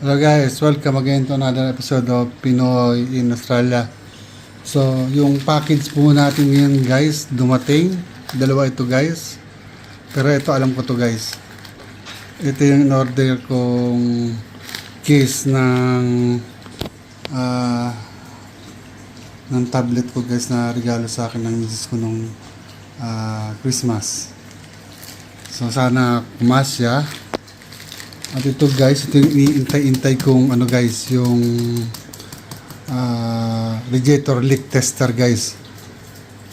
Hello guys, welcome again to another episode of Pinoy in Australia. So, yung package po natin ngayon guys, dumating. Dalawa ito guys. Pero ito alam ko to guys. Ito yung in-order kong case ng ah ng tablet ko guys na regalo sa akin ng misis ko nung ah, Christmas. So, sana kumasya. At ito guys, ito yung iniintay-intay kong ano guys, yung ah, radiator leak tester guys.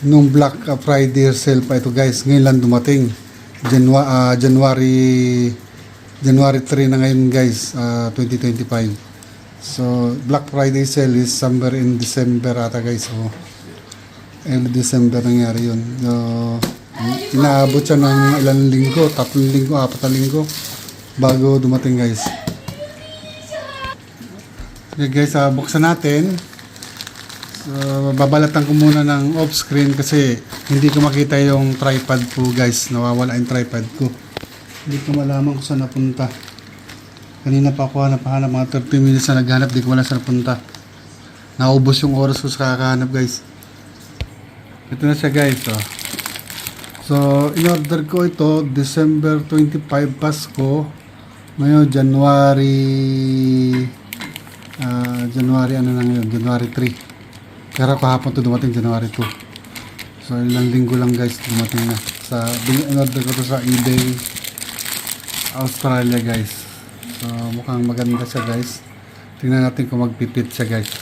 Nung Black Friday sale pa ito guys, ngayon lang dumating. Janua, ah, January January 3 na ngayon guys, ah, 2025. So, Black Friday sale is somewhere in December ata guys. So, early December nangyari yun. So, inaabot siya ng ilang linggo, tatlong linggo, apat na linggo bago dumating guys. Okay guys, ah, buksan natin. So, babalatan ko muna ng off screen kasi hindi ko makita yung tripod ko guys. Nawawala yung tripod ko. Hindi ko malaman kung saan napunta. Kanina pa ako hanap-hanap mga 30 minutes na naghanap, di ko wala saan napunta. Naubos yung oras ko sa kakahanap guys. Ito na siya guys. Oh. So, in-order ko ito December 25 Pasko. Ngayon, January ah, January ano na ngayon? January 3. Pero kahapon to dumating January 2. So, ilang linggo lang guys dumating na. Sa, in-order ko to sa eBay Australia guys. So, mukhang maganda siya guys. Tingnan natin kung magpipit siya guys.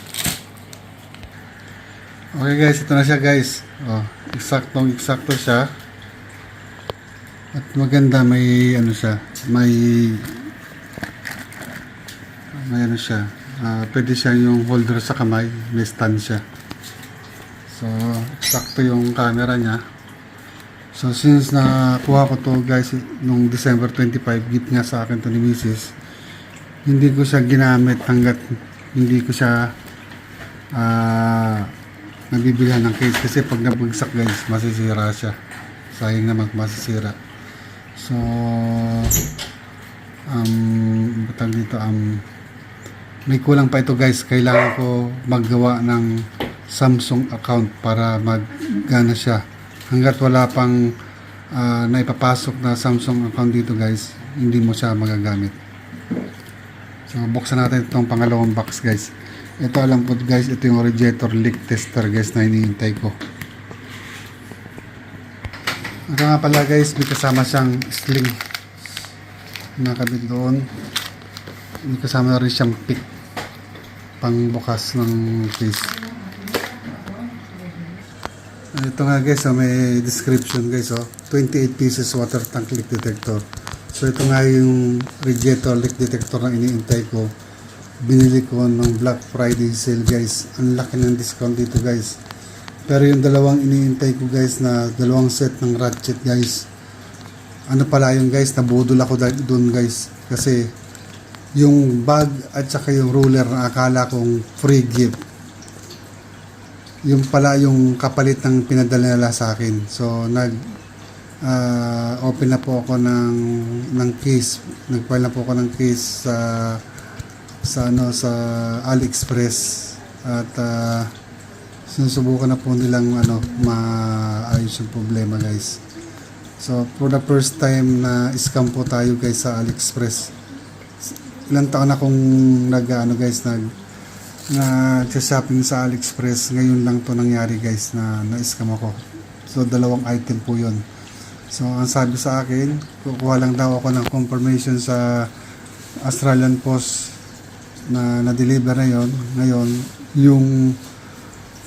Okay guys, ito na siya guys. Oh, eksaktong eksakto siya. At maganda may ano siya, may may ano siya. ah, pwede siya yung holder sa kamay, may stand siya. So, eksakto yung camera niya. So, since nakuha ko to guys nung December 25, gift nga sa akin to ni Mrs. Hindi ko siya ginamit hanggat hindi ko siya ah nabibilhan ng case kasi pag nabagsak guys masisira siya sayang naman masisira so um batang dito um may kulang pa ito guys kailangan ko maggawa ng Samsung account para maggana siya hanggat wala pang ah, naipapasok na Samsung account dito guys hindi mo siya magagamit so buksan natin itong pangalawang box guys ito alam po guys, ito yung radiator leak tester guys na hinihintay ko. Ito nga pala guys, may kasama siyang sling. Nakabit doon. May kasama rin siyang pick. Pang bukas ng case. Ito nga guys, oh, may description guys. Oh, 28 pieces water tank leak detector. So ito nga yung radiator leak detector na iniintay ko binili ko ng Black Friday sale guys. Ang laki ng discount dito guys. Pero yung dalawang iniintay ko guys na dalawang set ng ratchet guys. Ano pala yung guys, nabudol ako doon guys. Kasi yung bag at saka yung ruler na akala kong free gift. Yung pala yung kapalit ng pinadala nila sa akin. So nag ah, open na po ako ng ng case. Nagfile na po ako ng case sa sa ano sa AliExpress at uh, sinusubukan na po nilang ano maayos yung problema guys. So for the first time na scam po tayo guys sa AliExpress. Ilang taon akong nag ano guys nag na shopping sa AliExpress ngayon lang to nangyari guys na na-scam ako. So dalawang item po 'yon. So ang sabi sa akin, kukuha lang daw ako ng confirmation sa Australian Post na na-deliver na yon ngayon yung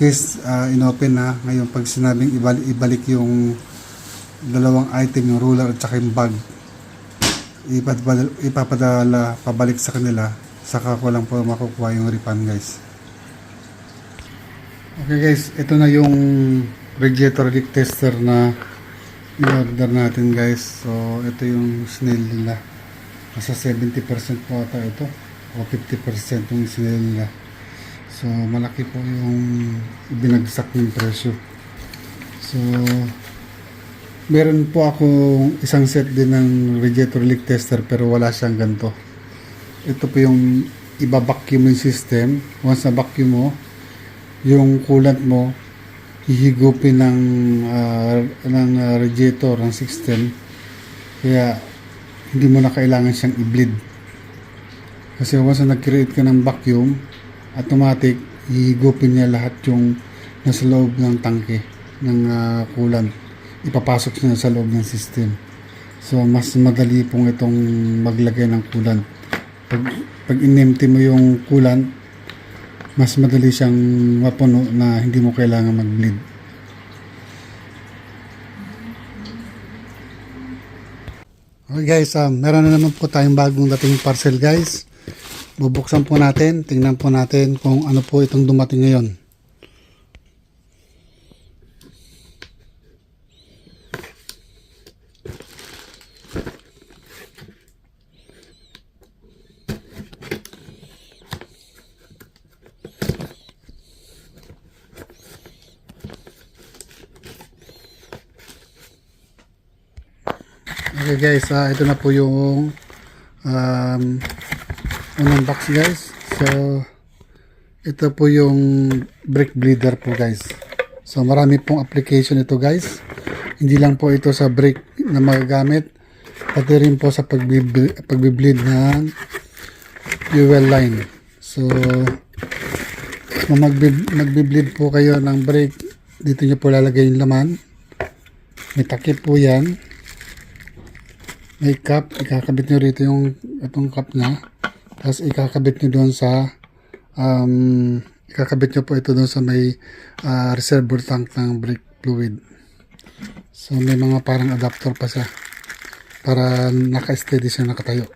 case uh, inopen na ngayon pag sinabing ibalik, ibalik yung dalawang item yung ruler at saka yung bag ipapadala, ipapadala pabalik sa kanila saka ko lang po makukuha yung refund guys okay guys ito na yung radiator leak tester na in-order natin guys so ito yung snail nila nasa 70% po ata ito o 50% yung sale nila. So, malaki po yung binagsak yung presyo. So, meron po ako isang set din ng radiator leak tester pero wala siyang ganito. ito po yung iba-vacuum yung system. Once na vacuum mo, yung coolant mo, hihigupin ng, ah, ng ah, radiator ng system. Kaya, hindi mo na kailangan siyang i-bleed. Kasi once na nag-create ka ng vacuum, automatic, hihigupin niya lahat yung nasa loob ng tangke ng ah, coolant. Ipapasok niya sa loob ng system. So, mas madali pong itong maglagay ng coolant. Pag, pag in-empty mo yung coolant, mas madali siyang mapuno na hindi mo kailangan mag-bleed. Okay guys, um, meron na naman po tayong bagong dating parcel guys. Bubuksan po natin, tingnan po natin kung ano po itong dumating ngayon. Ah, ito na po yung um, unang box guys. So, ito po yung brake bleeder po guys. So, marami pong application ito guys. Hindi lang po ito sa brake na magagamit, pati rin po sa pagbible- pagbibled ng fuel line. So, kung magbi- magbi-bleed po kayo ng brake, dito nyo po lalagay yung laman. May takip po yan may cup, ikakabit nyo rito yung itong cup na. Tapos ikakabit nyo doon sa um, ikakabit nyo po ito doon sa may ah, reservoir tank ng brake fluid. So may mga parang adapter pa siya para naka-steady siya nakatayo.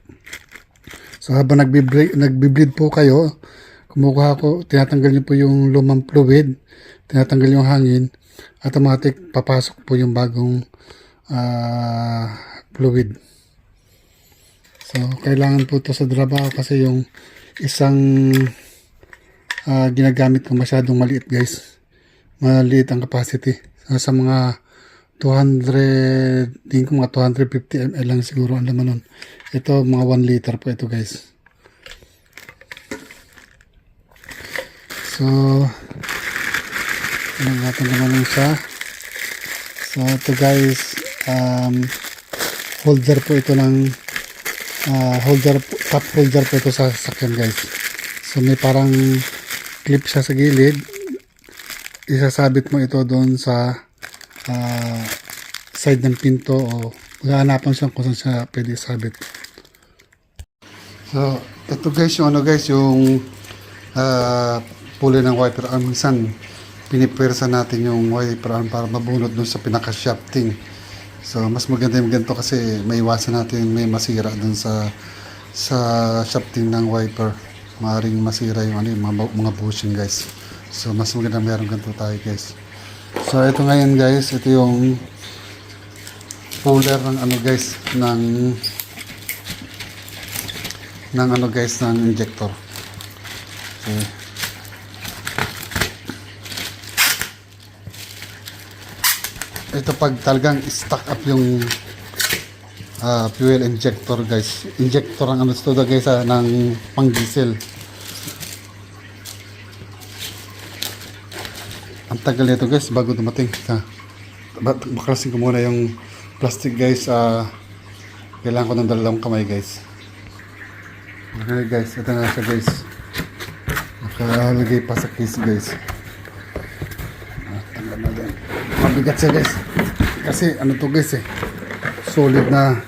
So habang nagbi-break, nagbi-bleed po kayo, kumukuha ko, tinatanggal nyo po yung lumang fluid, tinatanggal yung hangin, automatic papasok po yung bagong ah, fluid. So, kailangan po ito sa trabaho kasi yung isang ah, ginagamit ko masyadong maliit guys. Maliit ang capacity. So, sa mga 200, tingin ko mga 250 ml lang siguro ang laman nun. Ito, mga 1 liter po ito guys. So, ano natin naman sa So, ito guys, um, holder po ito ng ah, holder cup holder po ito sa sakyan guys. So may parang clip siya sa gilid. Isasabit mo ito doon sa ah, side ng pinto o maghahanapan siya kung saan siya pwede isabit. So ito guys yung ano guys yung ah, pulley ng wiper arm. Minsan pinipwersa natin yung wiper arm para mabunot doon sa pinaka shafting So, mas maganda yung ganito kasi may iwasan natin may masira dun sa sa shafting ng wiper. Maaring masira yung ano, yung mga, mga bushing guys. So, mas maganda meron ganito tayo guys. So, ito ngayon guys, ito yung puller ng ano guys, ng ng ano guys, ng injector. Okay. Ito pag talagang stock up yung ah, fuel injector guys. Injector ang ano ito guys ah, ng pang diesel ang tagal nito guys bago dumating ha, Bak- baklasin ko muna yung plastic guys ah, kailangan ko ng dalawang kamay guys. Okay guys ito na siya guys. Nakalagay pa sa case guys tanggal natin. Mabigat siya guys. Kasi ano to guys eh. Solid na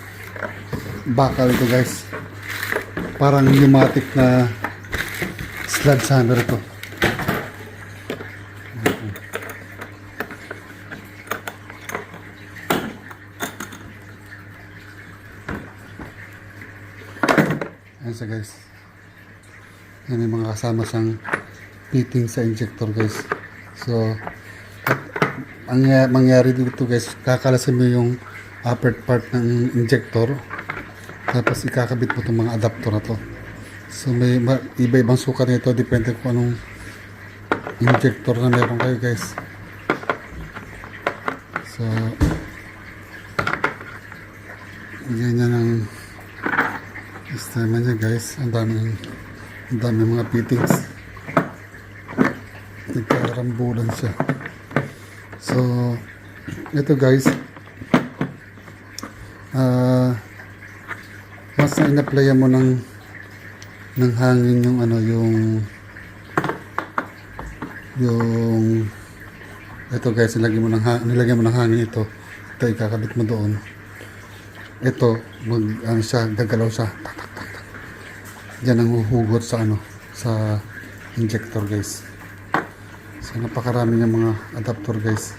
bakal to guys. Parang pneumatic na sledgehammer to. Ayan siya guys. Yan yung mga kasama siyang fitting sa injector guys. So, ang mangyari dito guys, kakalasin mo yung upper part ng injector. Tapos ikakabit mo itong mga adapter na to. So may ma- iba-ibang sukat nito depende kung anong injector na meron kayo guys. So ganyan ang Sistema niya guys, ang daming ang daming mga fittings. Nagkarambulan siya. So, ito guys, ah, mas na inaplayan mo ng ng hangin yung ano yung yung ito guys nilagay mo ng nilagay mo ng hangin ito. Ito ikakabit mo doon. Ito mag ano siya gagalaw siya. Tak tak tak tak. Diyan ang huhugot sa ano sa injector guys so napakarami ng mga adapter guys.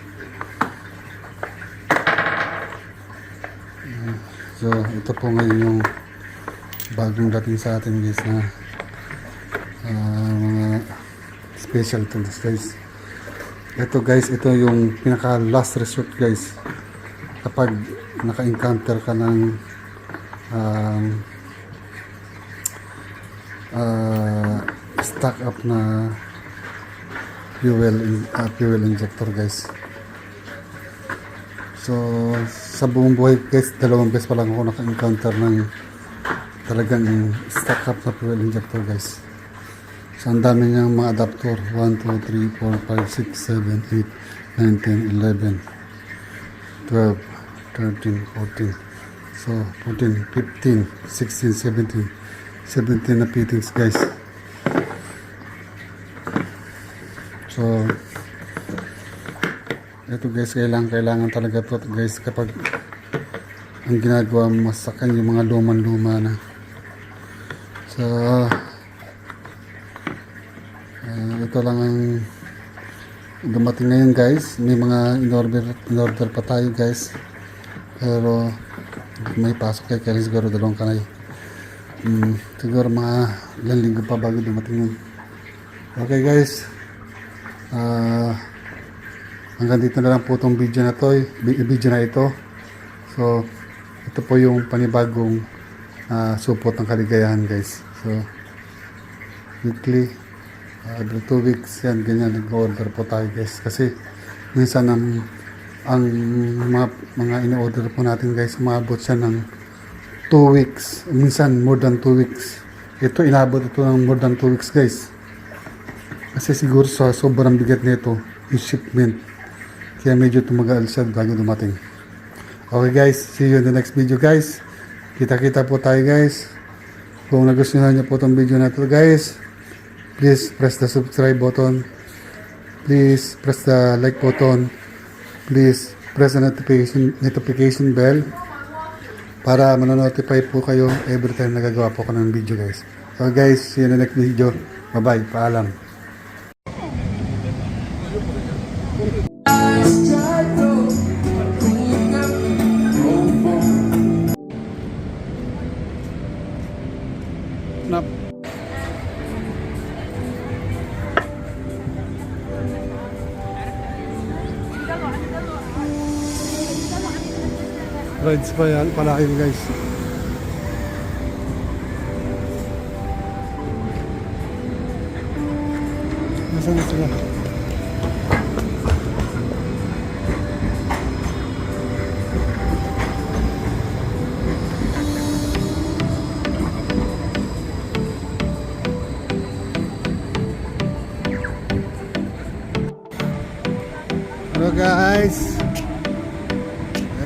So ito po ngayon yung bagong dating sa atin guys na ah, mga special tools guys. Ito guys ito yung pinaka last resort guys. Kapag naka-encounter ka ng um, ah, stock up na fuel in- ah, fuel injector guys. So sa buong buhay guys dalawang beses pa lang ako naka-encounter ng talagang stock up na fuel injector guys. So ang dami niyang mga adapter. 1, 2, 3, 4, 5, 6, 7, 8, 9, 10, 11 12, 13, 14 so 14, 15, 16, 17 17 na fittings guys so ito guys kailangan kailangan talaga to guys kapag ang ginagawa mo masakan yung mga luman luma na. So ah, ito lang ang dumating ngayon guys. May mga in-order, in-order pa tayo guys. Pero may pasok kay Kelly siguro dalawang kanay hmm, siguro mga ilang linggo pa bago dumating yun. Okay guys ah hanggang dito na lang po itong video na to bi- video na ito. So ito po yung panibagong ah, support ng kaligayahan guys. So weekly uh, every two weeks yan ganyan nag-order po tayo guys. Kasi minsan ang ang mga, mga in-order po natin guys umabot siya ng 2 weeks. Minsan more than 2 weeks. Ito inabot ito ng more than 2 weeks guys kasi siguro sa sobrang bigat nito yung shipment kaya medyo tumagal siya bago dumating. Okay guys. See you in the next video guys. Kita kita po tayo guys. Kung nagustuhan niyo po itong video na to guys please press the subscribe button. Please press the like button. Please press the notification notification bell para manonotify po kayo every time nagagawa po ko ng video guys. So guys. See you in the next video. Bye bye paalam Rides pa yan, pala guys. Nasaan na sila? Hello guys.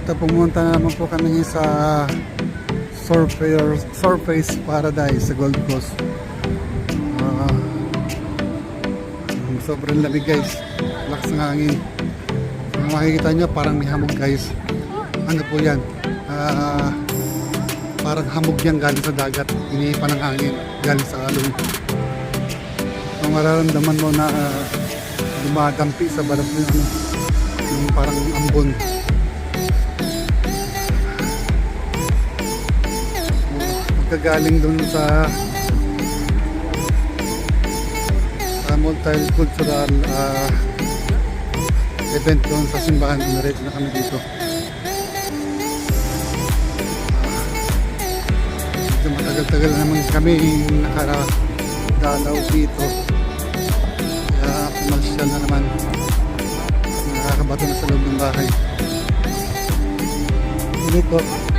Ito pumunta na naman po kami sa Surface, Surface Paradise sa Gold Coast. Ah, sobrang lamig guys. Lakas ng hangin. Kung makikita nyo parang may hamog guys. Ano po yan? Ah, parang hamog yan galing sa dagat. Iniipan ng hangin galing sa alon. Kung mararamdaman mo na ah, dumadampi sa balat mo yung parang ambon. Pagkagaling dun sa sa multicultural ah, event doon sa simbahan, dumiretso na kami dito. Medyo matagal-tagal naman kami nakadalaw dito. Kaya pumalsyal na naman. Nakakabato na sa loob ng bahay. Init.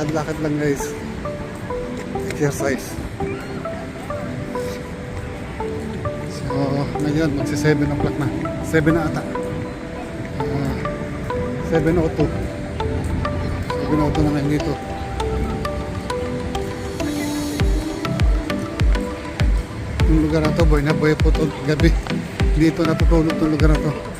Lakad-lakad lang guys. Exercise. So, ngayon, magsi 7 o'clock na. 7 na ata. Ah, 7.02. 7.02 na ngayon dito. Yung lugar na to, boy na boy po to gabi. Dito natutulog itong lugar na to.